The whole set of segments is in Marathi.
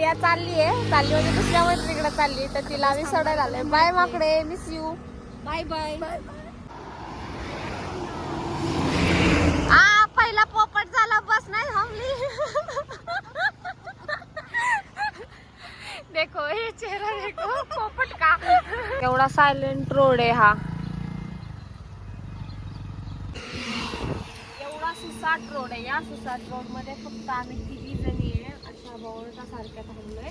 प्रिया चालली आहे. चालली म्हणजे दुसऱ्या मैत्रिणीकडे चालली तर तिला आम्ही सोडायला आलोय. बाय माकडे. मिस यू बाय बाय आ पहिला पोपट झाला. बस नाही थांबली. देखो हे चेहरा देखो. पोपट का? एवढा सायलेंट रोड आहे हा. एवढा सुसाट रोड आहे. या सुसाट रोडमध्ये फक्त आम्ही तिघी जणी आहे अशा बवळता सारख्या थांबलोय.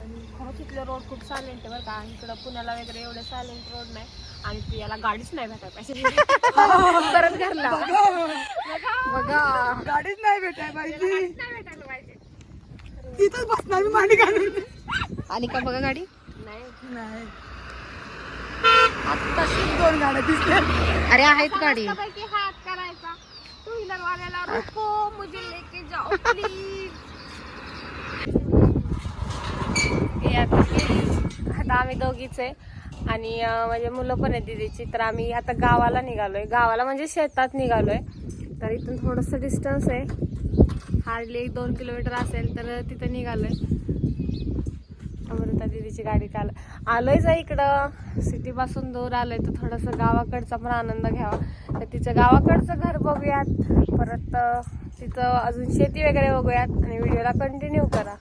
आणि खरंच इथले रोड खूप सायलेंट आहे बरं का. इकडं पुण्याला वगैरे एवढे सायलेंट रोड नाही. आणि प्रियाला गाडीच नाही भेटायला पाहिजे. परत घरला. बघा. गाडीच नाही भेटाय पाहिजे. भेटायला पाहिजे. तिथंच बसणार मी मांडी घालून आली का बघा गाडी? नाही. नाही. आता दोन गाड्या दिसल्या. अरे आहेत गाडी. हात करायचा. टू व्हीलर वाल्याला रुको मुझे लेके जाओ प्लीज आता आम्ही दोघीच आहे. आणि म्हणजे मुलं पण आहेत दिदीची तर आम्ही आता गावाला निघालोय. गावाला म्हणजे शेतात निघालोय. तर इथून थोडंसं डिस्टन्स आहे. हार्डली एक दोन किलोमीटर असेल तर तिथं निघालोय. अमृता दिदीची गाडी काल आलोय जा इकडं. सिटी पासून दूर आलोय तर थोडंसं गावाकडचा पण आनंद घ्यावा. तर तिचं गावाकडचं घर बघूयात. परत तिथं तिचं अजून शेती वगैरे बघूयात. आणि व्हिडिओला कंटिन्यू करा.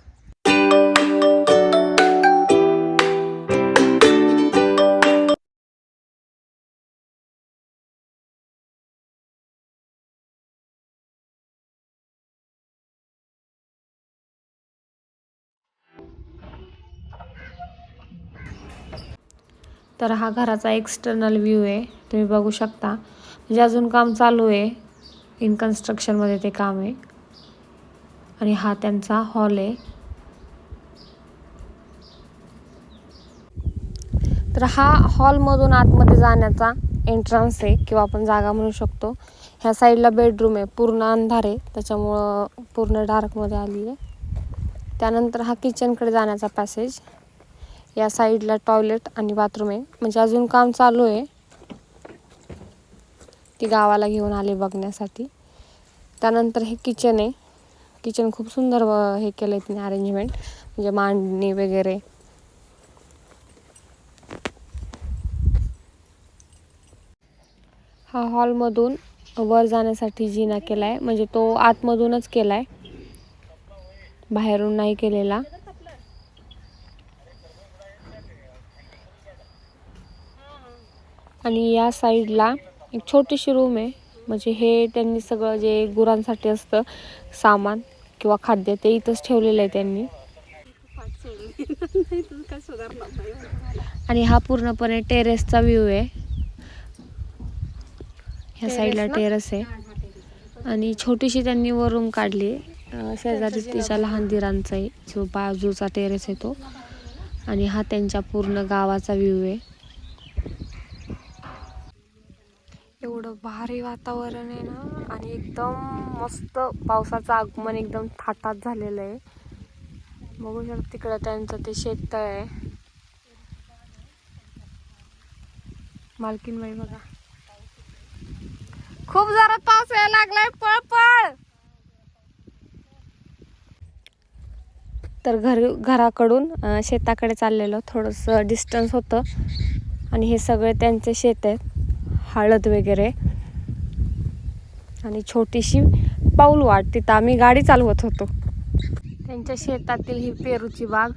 तर हा घराचा एक्सटर्नल व्ह्यू आहे. तुम्ही बघू शकता. म्हणजे अजून काम चालू आहे. इन कन्स्ट्रक्शनमध्ये ते काम आहे. आणि हा त्यांचा हॉल आहे. तर हा हॉलमधून आतमध्ये जाण्याचा एंट्रन्स आहे किंवा आपण जागा म्हणू शकतो. ह्या साईडला बेडरूम आहे. पूर्ण अंधार आहे. त्याच्यामुळं पूर्ण डार्कमध्ये आली आहे. त्यानंतर हा किचनकडे जाण्याचा पॅसेज या साईडला टॉयलेट आणि बाथरूम आहे. म्हणजे अजून काम चालू आहे. ती गावाला घेऊन आले बघण्यासाठी. त्यानंतर हे किचन आहे. किचन खूप सुंदर हे केलं आहे तिने अरेंजमेंट म्हणजे मांडणी वगैरे. हा हॉलमधून वर जाण्यासाठी जिना केला आहे म्हणजे तो आतमधूनच केला आहे बाहेरून नाही केलेला. आणि या साईडला एक छोटीशी रूम आहे. म्हणजे हे त्यांनी सगळं जे गुरांसाठी असतं सामान किंवा खाद्य ते इथंच ठेवलेलं आहे त्यांनी. आणि हा पूर्णपणे टेरेसचा व्ह्यू आहे. ह्या साईडला टेरेस आहे. आणि छोटीशी त्यांनी वर रूम काढली. शेजारी तिच्या लहान दिरांचा आहे. जो बाजूचा टेरेस आहे तो. आणि हा त्यांच्या पूर्ण गावाचा व्ह्यू आहे एवढं भारी वातावरण आहे ना. आणि एकदम मस्त पावसाचं आगमन एकदम थाटात झालेलं आहे. बघू शकत तिकडं त्यांचं ते शेततळ आहे. मालकीनबाई बघा. खूप जोरात पाऊस यायला लागलाय. पळ पळ तर घर घराकडून शेताकडे चाललेलो. थोडंसं डिस्टन्स होतं. आणि हे सगळे त्यांचे शेत आहेत. हळद वगैरे. आणि छोटीशी पाऊल वाट तिथं आम्ही गाडी चालवत होतो. त्यांच्या शेतातील ही पेरूची बाग.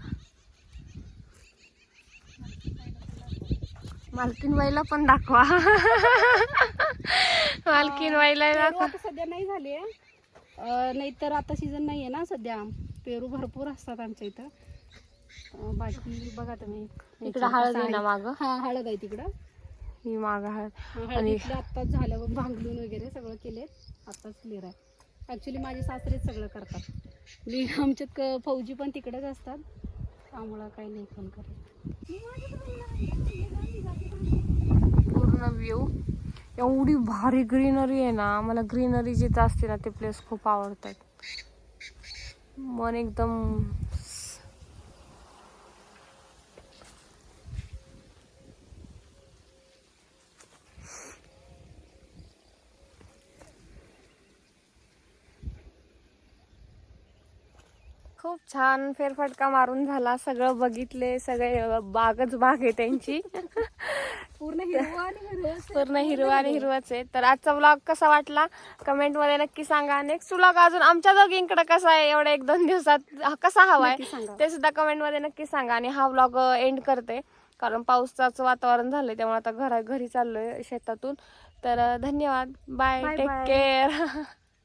मालकीन बाईला पण दाखवा. मालकीन बाईला दाखवा. सध्या नाही झाले. नाहीतर आता सीझन नाही आहे ना सध्या. पेरू भरपूर असतात आमच्या इथं. बाकी बघा तुम्ही. इकडं हळद आहे. ना मागं? हा हळद आहे तिकडं. ही माग हळद हळद आणि- आत्ताच झालं भांगलून वगैरे सगळं केले आत्ताच क्लिअर आहे. ॲक्च्युली माझे सासरेच सगळं करतात. मी आमच्यात फौजी पण तिकडेच असतात. त्यामुळं काही नाही फोन करत. पूर्ण व्ह्यू एवढी भारी ग्रीनरी आहे ना मला ग्रीनरी जिथं असते ना ते प्लेस खूप आवडतात. मन एकदम खूप छान फेरफटका मारून झाला. सगळं बघितले सगळे बागच बाग आहे त्यांची. पूर्ण हिरवा आहे. पूर्ण हिरवा आणि हिरवाच आहे. तर आजचा व्लॉग कसा वाटला? कमेंटमध्ये नक्की सांगा. नेक्स्ट व्लॉग अजून आमच्या दोघींकडे कसा आहे? एवढ्या एक दोन दिवसात कसा हवाय? नक्की सांगा. ते सुद्धा कमेंटमध्ये नक्की सांगा. आणि हा व्लॉग एंड करते. कारण पावसाचं वातावरण झालंय त्यामुळे आता घरा घरी चाललोय शेतातून. तर धन्यवाद. Bye take. केअर